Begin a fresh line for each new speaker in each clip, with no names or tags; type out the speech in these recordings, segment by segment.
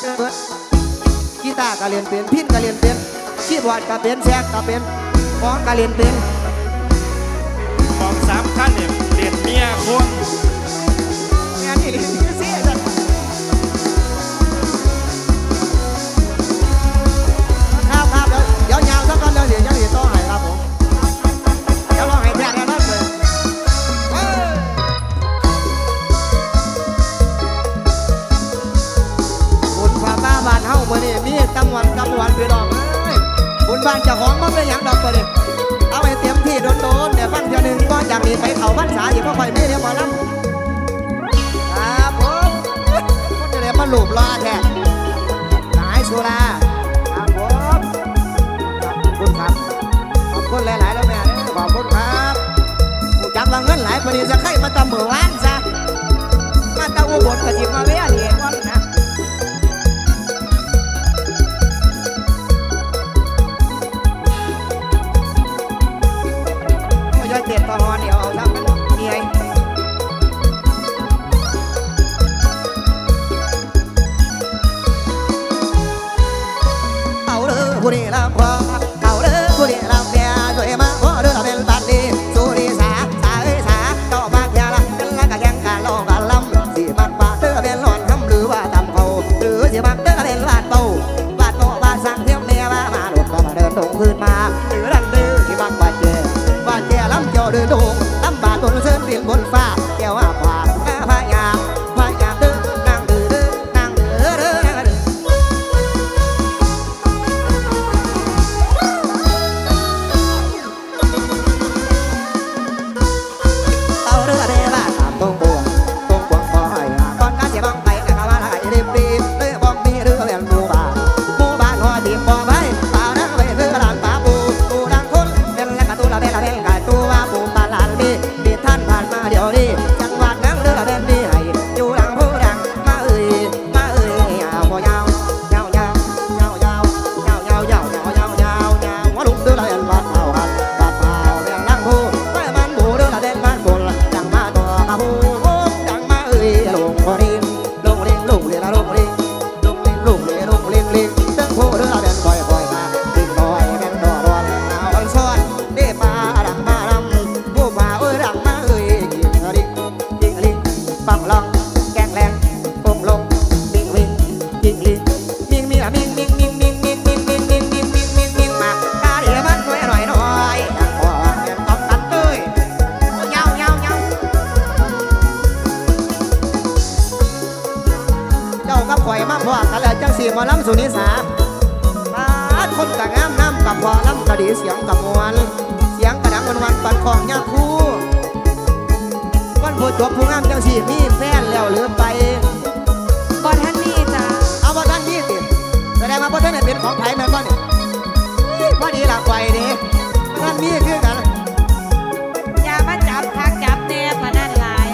เกิดกีตาร์ก็เรียนเป็นพินก็เรียนเป็นคีย์บอร์ดก็เป็นแซกก็เป็นฟ้องก็เรียนเป็นา
น
จ้าของมันเป็นหยังดอกตัวนี้เอาให้เต็มที่โดนๆเดี๋ยวฟังเดียวหนึงก็จากนี้ไปเขาพรรษาอีกบ่ค่อยมีเดี๋ยวหมอลำครับผมคนจะเรียกมาหลูบรอแท้สายสุราครับผมขอบคุณครับขอบคุณหลายๆแล้วแม่ขอบคุณครับจักว่าเงินหลายปนี้จะใครมาตำเหมือวานซะมาตะอุบลกะจิมาเวียเหรีย อ้ยอหอเดียวเอาซะมันเหนื่อยเอาเด้อผู้นี้ลำพอเอาเด้อผู้นี้ลำเมียช่วยมาขอเด้อเป็นบัดดีสุริสาสาเอ้ยสาเจ้าบักยาละเป็นละกะแข่งการลองกันลำสิมักบาดเด้อเป็นหลอนทำหรือว่าตำเขาหรือสิมักเด้อเป็นลาดเป้าบาดโตบาดสั่งเที่ยวเมียมามาหลุดก็มาเดินตรงพื้นมา งามจังสีมีแฟนแล้วหรือไป
บอท่านนี่จ้า
เอาว่าท่านยี่สิแสดงว่าพ่อท่านได้เป็นของไทยแม่นบ่นี่พอดีละไปนี่ท่านมีคือกัน
อย่ามาจับทักจับแนบมานั่นหลาย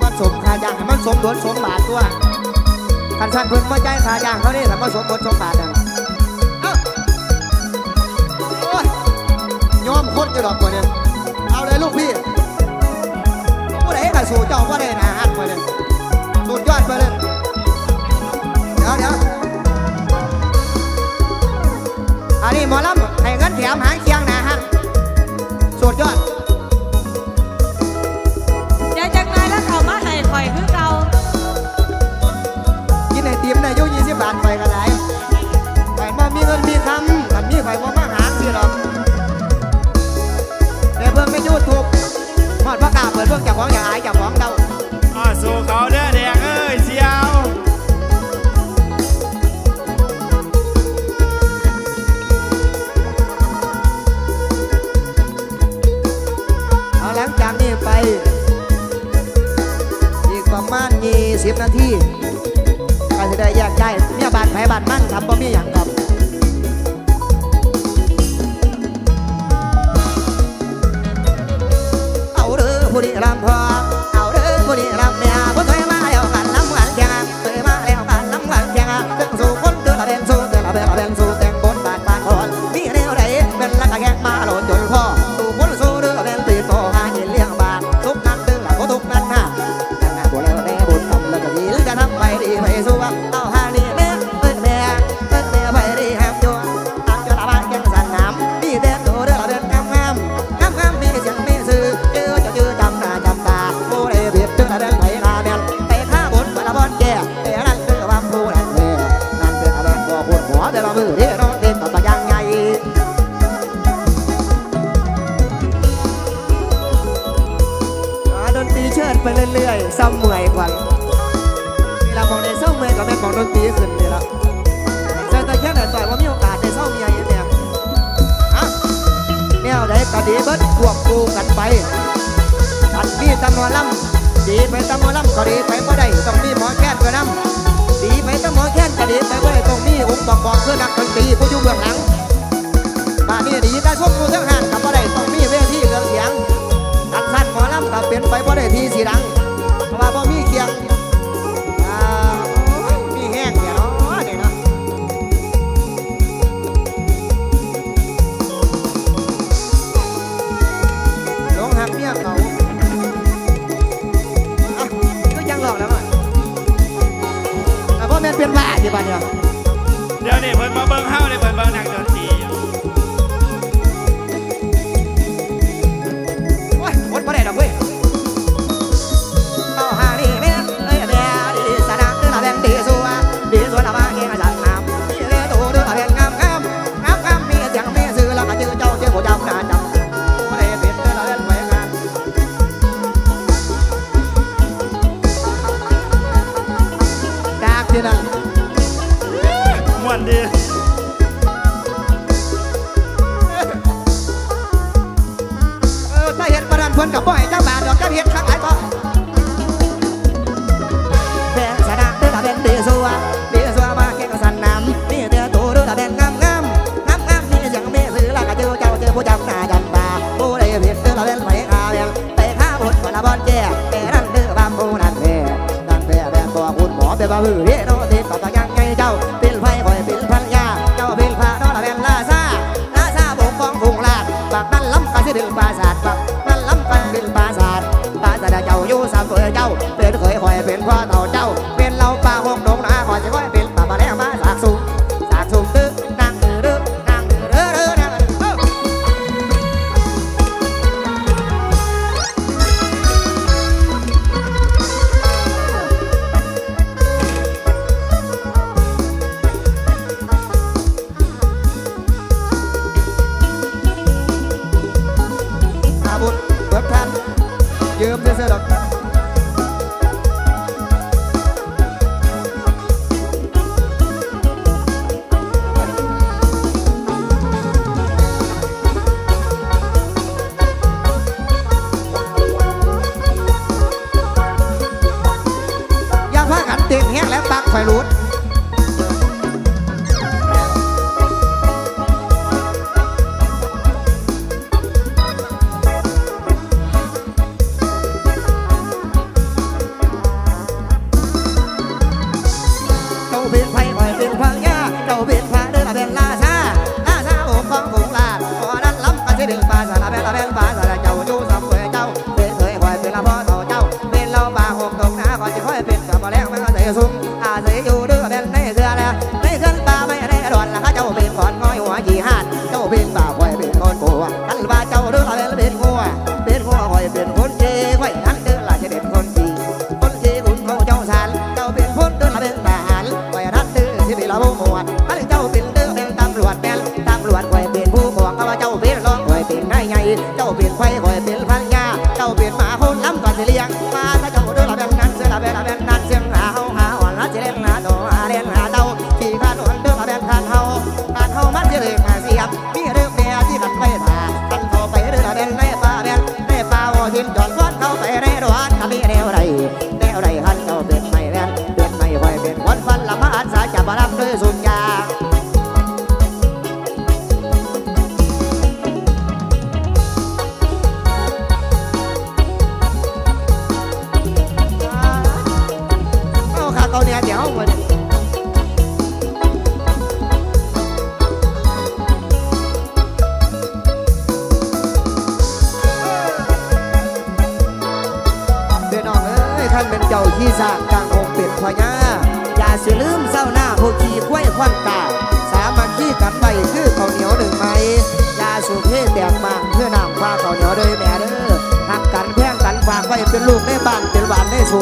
มันสมค่าย่างให้มันสมบทสมบาทตัวคันท่านเพิ่งมาใจายค่าย่างเขานี่แต่มาสมบทสมบาทนั่นโยยอมคนจะดอกกว่าเนี่ยเอาเลยลูกพี่ สู่เจ้าก็ได้นะฮัทไปเลยสุดยอดไปเลยเดี๋ยวเดี๋ยวอันนี้หมอลำให้เงินแถมหางเคียงนะฮะสุดยอด
เดี๋ยวจังไรแล้วเขามาให้ข่อยคือเก่า
กินไอติมในอายุยี่สิบบาทไปกันไหนไปมามีเงินมีคำมันมีไปว่า ประมาณยี่สิบนาทีก็จะได้แยกย้ายเนี่ยบาดแผลบาดมั่นครับบ่มีอย่างครับเอาเด้อผู้ดีรำพอเอาเด้อผู้ดีรำเนี่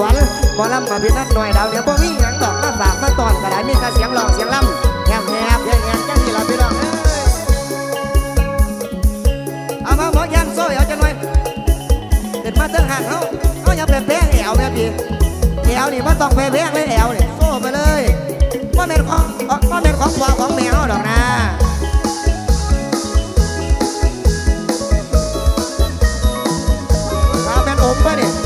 วนหอลำมาพี่นัดหน่อยดาวเดียวบ่มีหยังดอกมาฝากมาตอน
กร
ได้ษมีแต่เสียงร้องเสียงล่ำแฮ
ม
แฮมแฮมแฮมจังสิล่ะพี่น้องเอามาหมอย่างโซ่เอาจังน่อยเด็ดมาเติ้งห่างเขาเขาอย่าเปลแปลงแอวแม่พี่แอวนี่ว่าต้องแปลแปลงเลยแอวนี่โซ่ไปเลยว่าเป็นของว่าเป็นของวัวของแมวดอกนะเอาเป็นอมไปเนี่
ย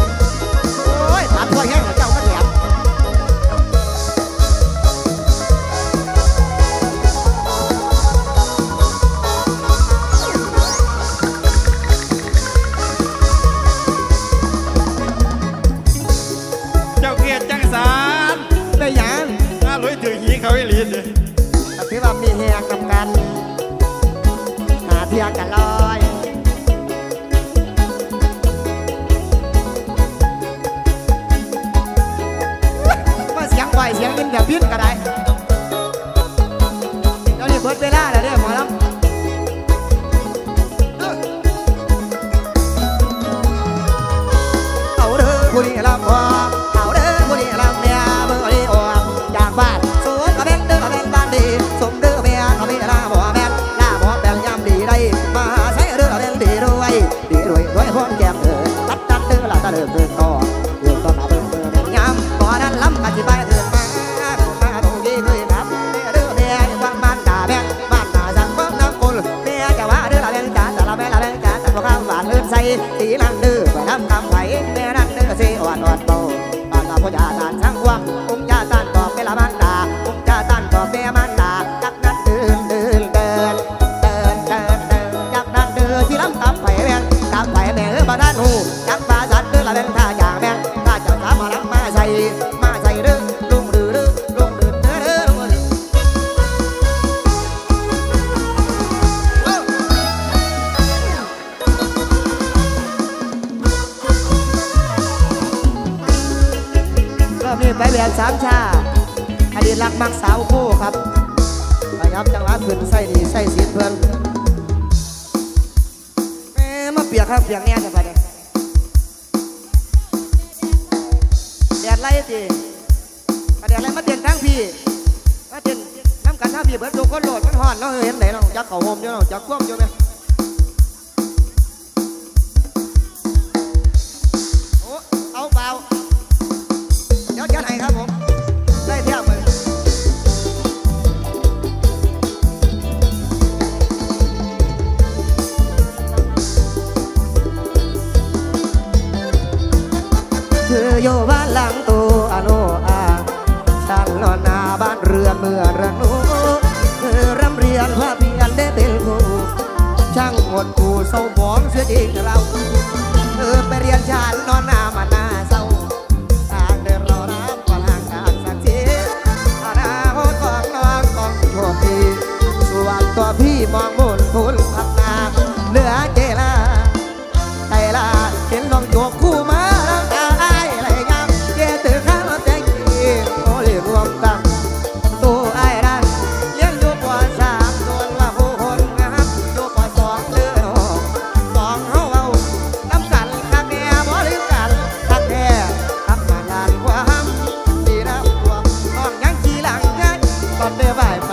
ี
ว่าเต้นน้ำกันน้าบีเบิร์ดทุกคนโหลดมันหอนเนาะเห็นไหนเราจะเข่าหมอยู่เราจะคว่ำอยู่ไเสียจริเรา เธอไปเรียนชานนอนหนา Vài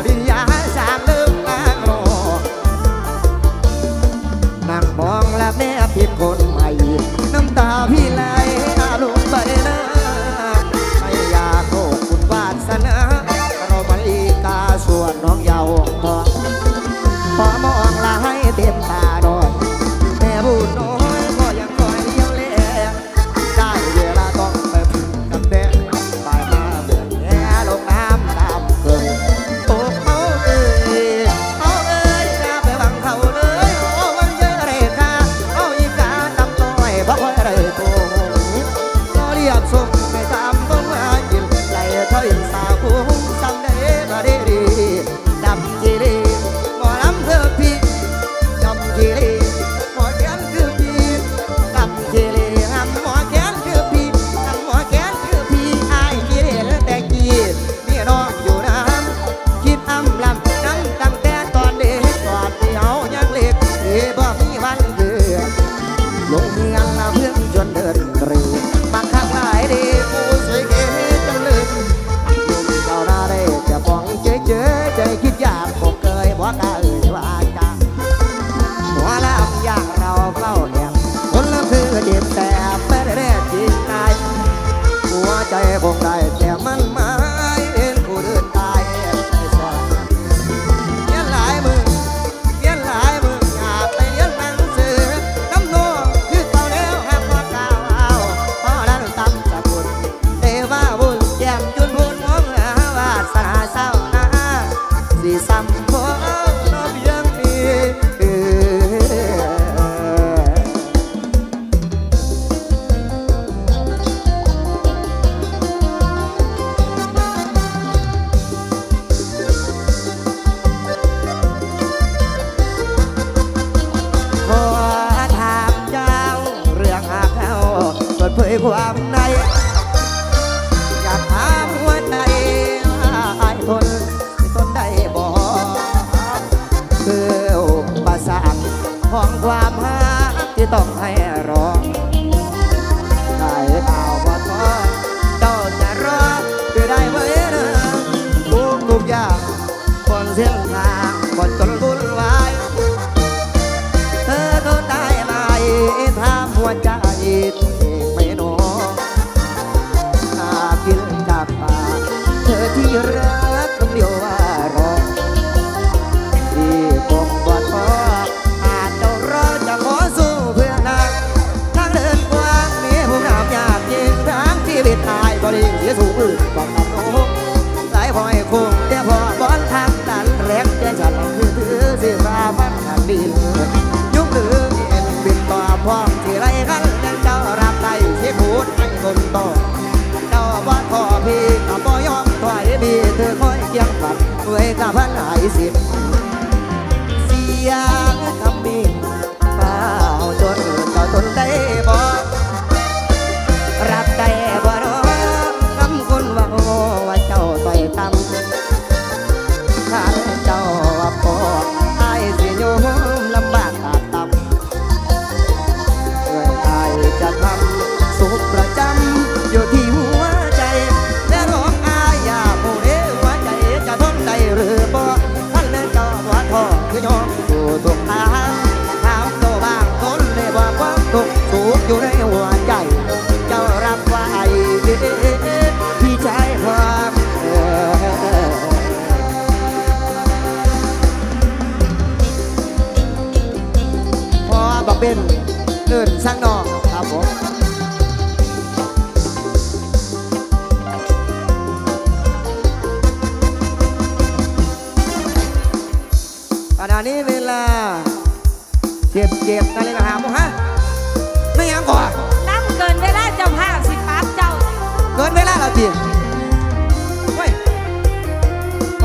วยกับพันหายสิบ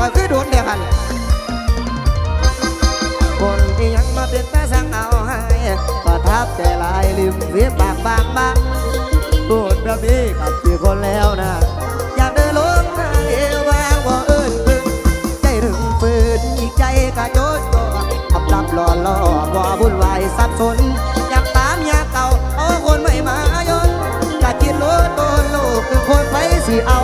อนคือโดนเดียวกันคนที่ยังมาเป็นตาสั่งเอาให้ประทับใจลายลืมเรียบบางบางบางพูดแบบนี้กับกี่คนแล้วนะ อยากเดินลงทางเอวบางว่าเอิญพึ่งใจถึงฝืนอีกใจกะโจดโจขับลับหล่อหล่อบ่วุ่นวายสับสน อยากตามอยากเก่าเอาคนไม่มายนกะจิตรถโดนลูกคือคนไปสิเอา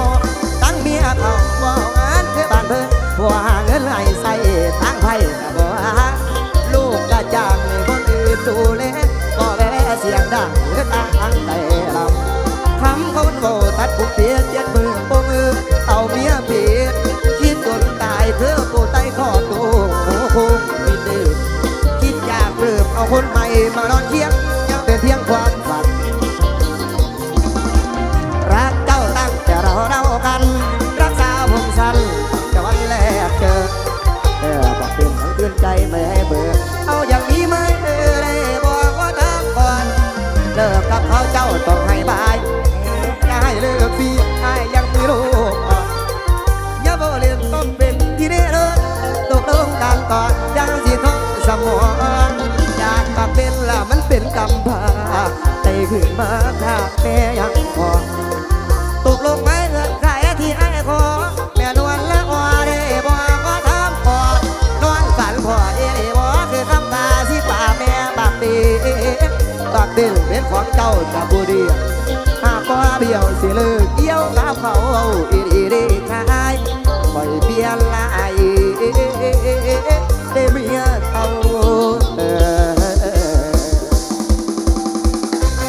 ม่มานอนเคียงยังเป็นเพียงความฝัน รักเจ้าตั้งแต่เราเรากัน รักษาวผมสั้นจะวันแรกเจอเออบอกเป็นทั้งตื่นใจไม่ให้เบื่อเอาอย่างนี้ไหมเออได้บอกว่าทำก่อนเลิกกับเขาเจ้าต้องให้บายอย่าให้เลิกพี่ไอ้ยังมีลูกอ่อนอย่าบ่เรียนต้องเป็นที่นี่เลยตกลงกันก่อน ขึ้นมาถ้าแม่ยังพอตกลงไหมเงินใครที่ไอ้ขอแม่นวลละวาได้บอกก็ทำพอนอนฝันพอเอ้บอคือคำตาสิป่าแม่บักดีบักดิลเป็นของเจ้าจับบุรีหากว่าเบี้ยวสิเลิกเกี่ยวกับเขาเอ